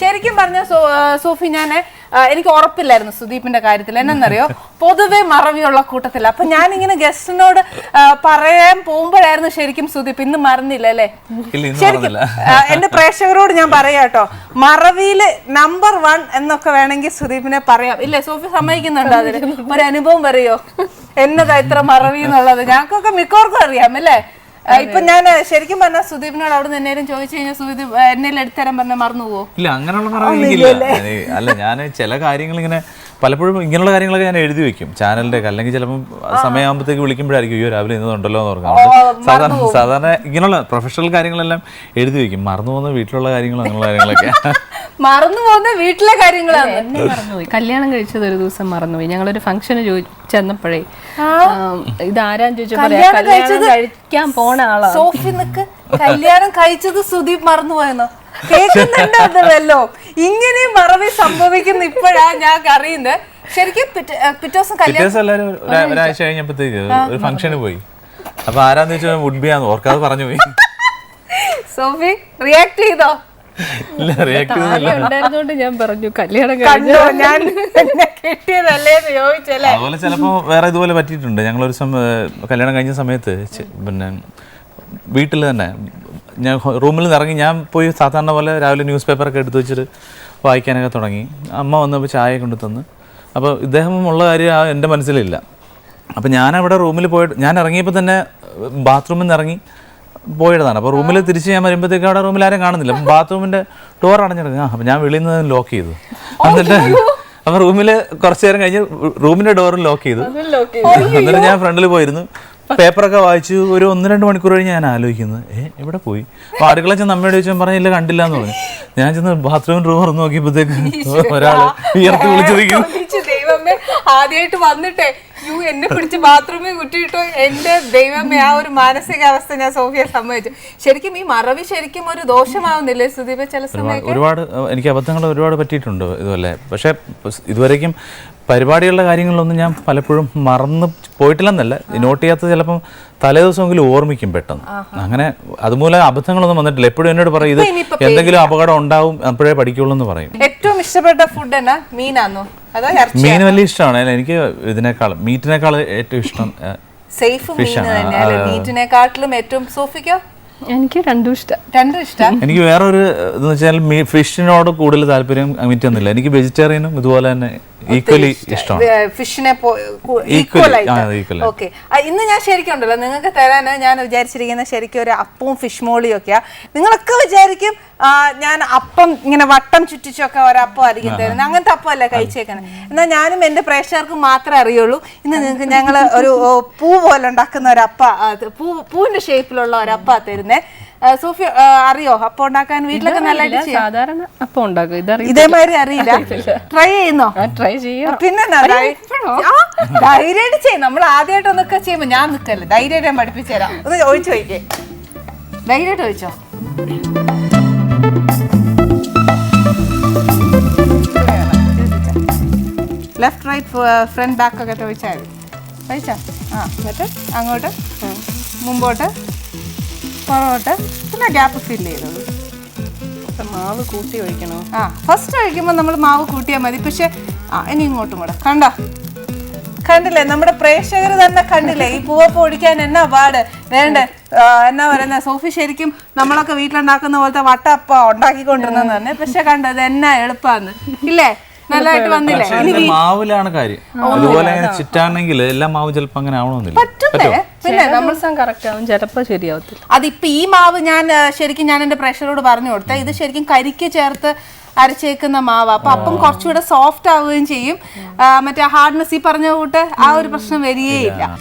ശരിക്കും പറഞ്ഞ സൂഫി ഞാൻ എനിക്ക് ഉറപ്പില്ലായിരുന്നു സുദീപിന്റെ കാര്യത്തിൽ. എന്നറിയോ പൊതുവെ മറവിയുള്ള കൂട്ടത്തിൽ അപ്പൊ ഞാൻ ഇങ്ങനെ ഗസ്റ്റിനോട് പറയാൻ പോകുമ്പോഴായിരുന്നു ശരിക്കും സുദീപ് ഇന്ന് മറന്നില്ല അല്ലേ? ഇല്ല ശരിക്കും എന്റെ പ്രേക്ഷകരോട് ഞാൻ പറയാട്ടോ കേട്ടോ. മറവിയിൽ നമ്പർ വൺ എന്നൊക്കെ വേണമെങ്കിൽ സുദീപിനെ പറയാം. ഇല്ലേ സൂഫി സമ്മതിക്കുന്നുണ്ടോ അതിന് ഒരു അനുഭവം പറയോ? എന്നതാ ഇത്ര മറവി എന്നുള്ളത്? ഞങ്ങൾക്കൊക്കെ മിക്കവർക്കും അറിയാം അല്ലേ? ഇപ്പൊ ഞാൻ ശരിക്കും പറഞ്ഞ സുദീപിനോട് അവിടെ നിന്ന് എന്നേലും ചോദിച്ചു കഴിഞ്ഞാൽ സുദീപ് എന്നെ എടുത്തരാൻ പറഞ്ഞ മറന്നു പോവോ ഇല്ല അങ്ങനെയുള്ള മറവ് എനിക്കില്ല ഞാൻ അല്ല ഞാൻ ചില കാര്യങ്ങൾ ഇങ്ങനെ പലപ്പോഴും ഇങ്ങനെയുള്ള കാര്യങ്ങളൊക്കെ ഞാൻ എഴുതി വെക്കും ചാനലിന്റെ ഒക്കെ. അല്ലെങ്കിൽ ചിലപ്പോൾ സമയമാകുമ്പോഴത്തേക്ക് വിളിക്കുമ്പോഴായിരിക്കും അയ്യോ രാവിലെ ഇന്നുണ്ടല്ലോ എന്ന് ഓർക്കാം സാധാരണ സാധാരണ ഇങ്ങനെയുള്ള പ്രൊഫഷണൽ കാര്യങ്ങളെല്ലാം എഴുതി വെക്കും. മറന്നു പോകുന്ന വീട്ടിലുള്ള കാര്യങ്ങളും അങ്ങനെയുള്ള കാര്യങ്ങളൊക്കെ. മറന്നു പോകുന്ന വീട്ടിലെ കാര്യങ്ങളാണ് മറന്നുപോയി. കല്യാണം കഴിച്ചത് ഒരു ദിവസം മറന്നുപോയി. ഞങ്ങളൊരു ഫംഗ്ഷന് ചെന്നപ്പോഴേ ഇത് ആരാന്ന് ചോദിച്ചപ്പോ പറയാ, കല്യാണം കല്യാണം കഴിച്ചത് കഴിക്കാൻ പോണ ആളാണ് സോഫി നിക്ക്. കല്യാണം കഴിച്ചത് സുദീപ് മറന്നുപോയെന്നോ? കേൾക്കുന്നുണ്ടോ അത് വല്ലോ? ഇങ്ങനെ മറവി സംഭവിക്കുന്ന ഇപ്പോഴാ ഞാൻ അറിയുന്നത് ശരിക്കും പിറ്റേ ദിവസം കല്യാണം ഒരു- ഒരാഴ്ച കഴിഞ്ഞപ്പോഴത്തേക്ക് ഒരു ഫംഗ്ഷന് പോയി. അപ്പൊ ആരാന്ന് വെച്ചാൽ വുഡ് ബി ആന്ന്. ഓർക്കാതെ പറഞ്ഞു പോയി. സോഫി റിയാക്ട് ചെയ്തോ? ഇല്ല റിയാക്ട് ആദ്യം ഉണ്ടായിരുന്നോണ്ട് ഞാൻ പറഞ്ഞു കല്യാണം കണ്ടോ? ഞാൻ എന്നെ കിട്ടിയതല്ലേ എന്ന് ചോദിച്ചല്ലേ? അതുപോലെ ചിലപ്പോ വേറെ ഇതുപോലെ പറ്റിയിട്ടുണ്ട്. ഞങ്ങളൊരു സമ കല്യാണം കഴിഞ്ഞ സമയത്ത് പിന്നെ വീട്ടിൽ തന്നെ ഞാൻ റൂമിൽ നിന്ന് ഇറങ്ങി ഞാൻ പോയി സാധാരണ പോലെ രാവിലെ ന്യൂസ് പേപ്പറൊക്കെ എടുത്ത് വെച്ചിട്ട് വായിക്കാനൊക്കെ തുടങ്ങി. അമ്മ വന്നപ്പോൾ ചായ കൊണ്ട് തന്ന്. അപ്പോൾ ഇദ്ദേഹം ഉള്ള കാര്യം ആ എന്റെ മനസ്സിലില്ല. അപ്പോൾ ഞാൻ അവിടെ റൂമിൽ പോയിട്ട് ഞാൻ ഇറങ്ങിയപ്പോൾ തന്നെ ബാത്റൂമിൽ നിന്ന് ഇറങ്ങി പോയതാണ്. അപ്പോൾ റൂമിൽ തിരിച്ച് ഞാൻ വരുമ്പോഴത്തേക്ക് അവിടെ റൂമിൽ ആരും കാണുന്നില്ല. അപ്പം ബാത്റൂമിന്റെ ഡോർ അടഞ്ഞിടങ്ങുക അപ്പോൾ ഞാൻ വെളിയിൽ നിന്ന് ലോക്ക് ചെയ്തു. എന്നിട്ട് അപ്പം റൂമിൽ കുറച്ച് നേരം കഴിഞ്ഞ് റൂമിന്റെ ഡോറും ലോക്ക് ചെയ്തു. എന്നിട്ട് ഞാൻ ഫ്രണ്ടിൽ പോയിരുന്നു. പേപ്പറൊക്കെ വായിച്ചു ഒരു ഒന്ന് രണ്ട് മണിക്കൂർ കഴിഞ്ഞ് ഞാൻ ആലോചിക്കുന്നത് ഏ എവിടെ പോയി? അപ്പോൾ അടുക്കള ചെന്ന് അമ്മയോട് ചോദിച്ചാൽ പറഞ്ഞില്ല കണ്ടില്ല എന്ന് പറഞ്ഞു. ഞാൻ ചെന്ന് ബാത്റൂം റൂം തുറന്ന് നോക്കിയപ്പോഴത്തേക്ക് ഒരാൾ ഉയർത്തി വിളിച്ചിരിക്കുന്നു. ആദ്യമായിട്ട് വന്നിട്ടേ യു എന്നെ പിടിച്ച് ബാത്റൂമിൽ കുറ്റിയിട്ടു എന്റെ ദൈവമേ ആ ഒരു മാനസികാവസ്ഥ ഞാൻ സോഫിയെ സമ്മതിച്ചു. ശരിക്കും ഈ മറവി ശരിക്കും ഒരു ദോഷമാവുന്നില്ലേ സുദീപ ചില സമയത്ത്? ഒരുപാട് എനിക്ക് അബദ്ധങ്ങൾ ഒരുപാട് പറ്റിയിട്ടുണ്ട് ഇതുപോലെ. പക്ഷേ ഇതുവരേക്കും പരിപാടികളുടെ കാര്യങ്ങളിലൊന്നും ഞാൻ പലപ്പോഴും മറന്ന് പോയിട്ടില്ലെന്നല്ല. നോട്ട് ചെയ്യാത്ത ചിലപ്പം തലേദിവസമെങ്കിലും ഓർമ്മിക്കും പെട്ടെന്ന്. അങ്ങനെ അതുമൂലം അബദ്ധങ്ങളൊന്നും വന്നിട്ടില്ല. എപ്പോഴും എന്നോട് പറയും ഇത് എന്തെങ്കിലും അപകടം ഉണ്ടാവും അപ്പോഴേ പഠിക്കുള്ളൂ എന്ന് പറയും. ഏറ്റവും ഇഷ്ടപ്പെട്ട ഫുഡ് എന്നാ? മീനാന്നോ? മീൻ വലിയ ഇഷ്ടമാണ്. എനിക്ക് ഇതിനേക്കാൾ മീറ്റിനേക്കാൾ ഏറ്റവും ഇഷ്ടം സേഫ് മീൻ തന്നെയല്ലേ മീറ്റിനെക്കാട്ടിലും ഏറ്റവും സോഫിക്കോ? എനിക്ക് രണ്ടും ഇഷ്ടം. രണ്ടും ഇഷ്ടം? എനിക്ക് വേറൊരു ഇതെന്ന് വെച്ചാൽ ഫിഷിനോട് കൂടുതൽ താല്പര്യം മീറ്റൊന്നുമില്ല. എനിക്ക് വെജിറ്റേറിയനും ഇതുപോലെ തന്നെ ഈക്വലി ഇഷ്ടം ഫിഷിനെ ഓക്കെ ഇന്ന് ഞാൻ ശരിക്കും ഉണ്ടല്ലോ നിങ്ങൾക്ക് തരാൻ ഞാൻ വിചാരിച്ചിരിക്കുന്ന ശരിക്കും ഒരു അപ്പവും ഫിഷ് മോളിയും ഒക്കെയാ നിങ്ങളൊക്കെ വിചാരിക്കും ഞാൻ അപ്പം ഇങ്ങനെ വട്ടം ചുറ്റിച്ചൊക്കെ ഒരപ്പം ആയിരിക്കും തരുന്നത്. അങ്ങനത്തെ അപ്പം അല്ല കഴിച്ചേക്കണേ എന്നാൽ ഞാനും എന്റെ പ്രേക്ഷകർക്ക് മാത്രമേ അറിയുള്ളൂ. ഇന്ന് നിങ്ങൾക്ക് ഞങ്ങൾ ഒരു പൂ പോലെ ഉണ്ടാക്കുന്ന ഒരപ്പ പൂ പൂവിന്റെ ഷേപ്പിലുള്ള ഒരപ്പ തരുന്നേ. സോഫി അറിയോ? അപ്പം ഉണ്ടാക്കാൻ വീട്ടിലൊക്കെ നല്ലതായിട്ട് ചെയ്യാം സാധാരണ അപ്പം ഉണ്ടാക്കും. ഇതേമാതിരി അറിയില്ല. ട്രൈ ചെയ്യുന്നോ? ട്രൈ ചെയ്യാം. പിന്നെ ധൈര്യമായിട്ട് ചെയ്യും. നമ്മൾ ആദ്യമായിട്ട് ഒന്നൊക്കെ ചെയ്യുമ്പോ ഞാൻ നിൽക്കല്ലേ ധൈര്യമായിട്ട് ഞാൻ പഠിപ്പിച്ചു തരാം. ഒന്ന് ചോദിച്ചു നോക്കിയേ. ധൈര്യമായിട്ട് ചോദിച്ചോ? ലെഫ്റ്റ് റൈറ്റ് ഫ്രണ്ട് ബാക്ക് ഒക്കെ ചോദിച്ചാൽ മതി. ചോദിച്ചോ? ആ എന്നിട്ട് അങ്ങോട്ട് മുമ്പോട്ട്. പുറകോട്ട് പിന്നെ ഗ്യാപ്പ് ഫില്ല് ചെയ്തത്. അപ്പൊ മാവ് കൂട്ടി ഒഴിക്കണോ? ആ ഫസ്റ്റ് ഒഴിക്കുമ്പോൾ നമ്മൾ മാവ് കൂട്ടിയാൽ മതി. പക്ഷെ ആ ഇനി ഇങ്ങോട്ടും കൂടെ. കണ്ടോ? കണ്ടില്ലേ? നമ്മുടെ പ്രേക്ഷകർ തന്നെ കണ്ടില്ലേ? ഈ പൂവപ്പ് ഒടിക്കാൻ എന്നാ പാട്? വേണ്ട? എന്നാ പറയുന്ന? സോഫി ശരിക്കും നമ്മളൊക്കെ വീട്ടിലുണ്ടാക്കുന്ന പോലത്തെ വട്ടപ്പ ഉണ്ടാക്കിക്കൊണ്ടിരുന്നത് തന്നെ. പക്ഷെ കണ്ടോ അത് എന്നാ എളുപ്പാന്ന്. ഇല്ലേ? നല്ലതായിട്ട് വന്നില്ലേ? മാവിലാണ് കാര്യം. അതുപോലെ ചിറ്റാണെങ്കിൽ എല്ലാ മാവും ചിലപ്പോ അങ്ങനെ ആവണമെന്നില്ല. പറ്റുന്നേ പിന്നെ നമ്മൾ കറക്റ്റ് ആവും. ശരിയാവത്തില്ല. അതിപ്പോ ഈ മാവ് ഞാൻ ശരിക്കും ഞാൻ എന്റെ പ്രഷറോട് പറഞ്ഞു കൊടുത്ത. ഇത് ശരിക്കും കരിക്ക് ചേർത്ത് അരച്ചേക്കുന്ന മാവ്. അപ്പൊ അപ്പം കുറച്ചുകൂടെ സോഫ്റ്റ് ആവുകയും ചെയ്യും. ആ, മറ്റേ ഹാർഡ്നെസ് ഈ പറഞ്ഞ കൂട്ട് ആ ഒരു പ്രശ്നം വരികയില്ല.